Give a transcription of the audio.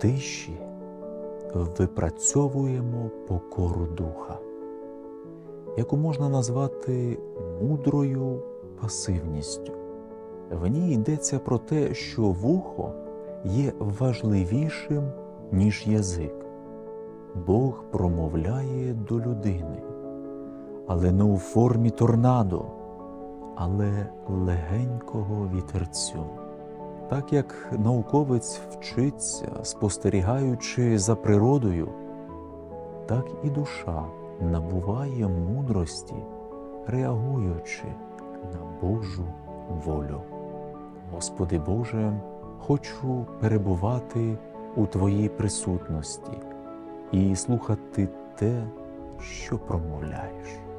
тиші випрацьовуємо покору духа, яку можна назвати мудрою пасивністю. В ній йдеться про те, що вухо є важливішим, ніж язик. Бог промовляє до людини, але не у формі торнадо, але легенького вітерцю. Так як науковець вчиться, спостерігаючи за природою, так і душа набуває мудрості, реагуючи на Божу волю. Господи Боже, хочу перебувати у Твоїй присутності і слухати те, що промовляєш.